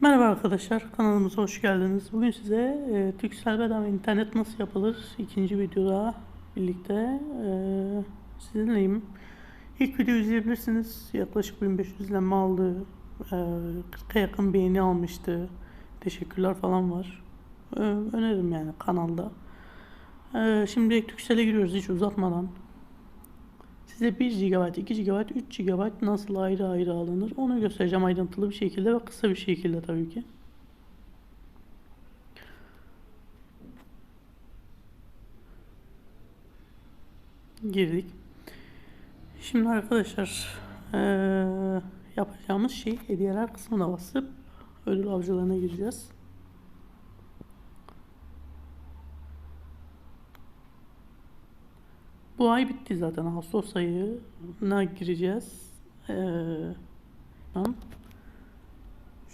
Merhaba arkadaşlar, kanalımıza hoş geldiniz. Bugün size e, Türksel bedava internet nasıl yapılır ikinci videoda birlikte e, sizinleyim. İlk videoyu izleyebilirsiniz. Yaklaşık 1500 izlenme aldı. E, 40'a yakın beğeni almıştı. Teşekkürler falan var. E, öneririm yani kanalda. E, şimdi Türksel'e giriyoruz hiç uzatmadan. Size 1 GB, 2 GB, 3 GB nasıl ayrı ayrı alınır onu göstereceğim ayrıntılı bir şekilde ve kısa bir şekilde tabii ki. Girdik. Şimdi arkadaşlar eee, yapacağımız şey hediyeler kısmına basıp ödül avcılarına gireceğiz. Bu ay bitti zaten. Ağustos ayına gireceğiz. Ee.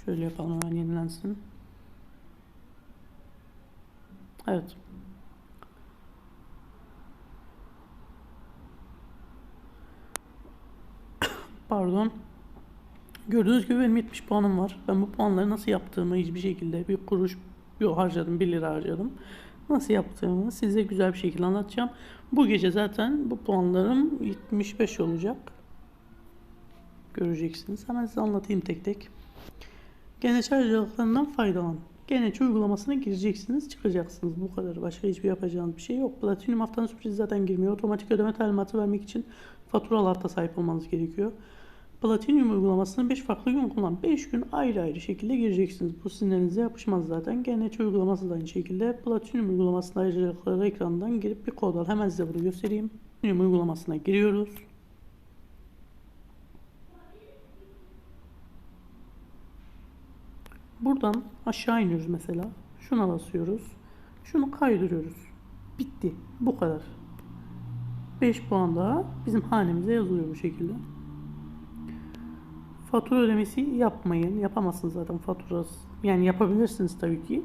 Şöyle yapalım hemen yenilensin. Evet. Pardon. Gördüğünüz gibi benim 70 puanım var. Ben bu puanları nasıl yaptığımı hiçbir şekilde bir kuruş yok harcadım, 1 lira harcadım. Nasıl yaptığımı size güzel bir şekilde anlatacağım. Bu gece zaten bu puanlarım 75 olacak. Göreceksiniz. Hemen size anlatayım tek tek. Geneç harcalıklarından faydalan. Geneç uygulamasına gireceksiniz, çıkacaksınız. Bu kadar. Başka hiçbir yapacağınız bir şey yok. Platinum haftanın sürprizi zaten girmiyor. Otomatik ödeme talimatı vermek için faturalarda sahip olmanız gerekiyor. Platinum uygulamasını 5 farklı gün kullan. 5 gün ayrı ayrı şekilde gireceksiniz. Bu sizin elinize yapışmaz zaten. GNC uygulaması da aynı şekilde. Platinum uygulamasında ayrıcalıkları ekrandan girip bir kod al. Hemen size bunu göstereyim. Platinum uygulamasına giriyoruz. Buradan aşağı iniyoruz mesela. Şuna basıyoruz. Şunu kaydırıyoruz. Bitti. Bu kadar. 5 puan daha bizim hanemize yazılıyor bu şekilde. Fatura ödemesi yapmayın. Yapamazsınız zaten faturası. Yani yapabilirsiniz tabii ki.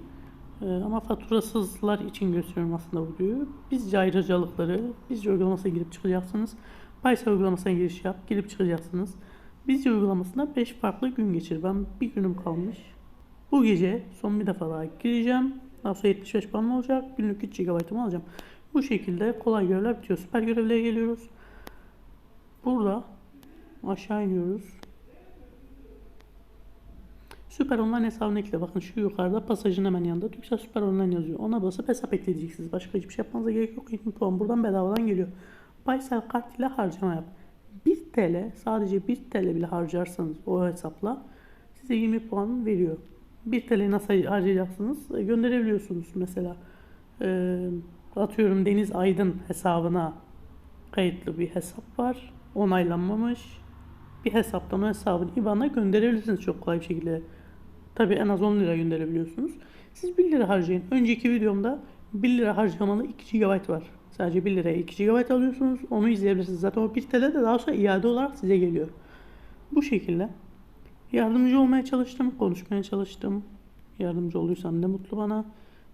Ee, ama faturasızlar için gösteriyorum aslında bu videoyu. Bizce ayrıcalıkları, bizce uygulamasına girip çıkacaksınız. Paysel uygulamasına giriş yap, girip çıkacaksınız. Bizce uygulamasında 5 farklı gün geçir. Ben bir günüm kalmış. Bu gece son bir defa daha gireceğim. Daha sonra 75 puan olacak. Günlük 3 GB'ımı alacağım. Bu şekilde kolay görevler bitiyor. Süper görevlere geliyoruz. Burada aşağı iniyoruz. Süper Online hesabına ekle. Bakın şu yukarıda pasajın hemen yanında Türksel Süper Online yazıyor. Ona basıp hesap ekleyeceksiniz. Başka hiçbir şey yapmanıza gerek yok. 20 puan buradan bedavadan geliyor. Paysel kart ile harcama yap. 1 TL sadece 1 TL bile harcarsanız o hesapla size 20 puan veriyor. 1 TL nasıl harcayacaksınız? E, gönderebiliyorsunuz mesela. E, atıyorum Deniz Aydın hesabına kayıtlı bir hesap var. Onaylanmamış. Bir hesaptan o hesabın IBAN'a gönderebilirsiniz çok kolay bir şekilde. Tabi en az 10 lira gönderebiliyorsunuz. Siz 1 lira harcayın. Önceki videomda 1 lira harcamalı 2 GB var. Sadece 1 liraya 2 GB alıyorsunuz. Onu izleyebilirsiniz. Zaten o 1 TL de daha sonra iade olarak size geliyor. Bu şekilde yardımcı olmaya çalıştım. Konuşmaya çalıştım. Yardımcı olursam ne mutlu bana.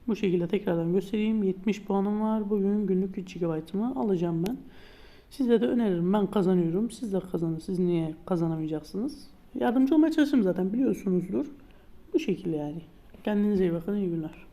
Bu şekilde tekrardan göstereyim. 70 puanım var. Bugün günlük 3 GB'ımı alacağım ben. Size de öneririm. Ben kazanıyorum. Siz de kazanın. Siz niye kazanamayacaksınız? Yardımcı olmaya çalıştım zaten biliyorsunuzdur. Bu şekilde yani. Kendinize iyi bakın. İyi günler.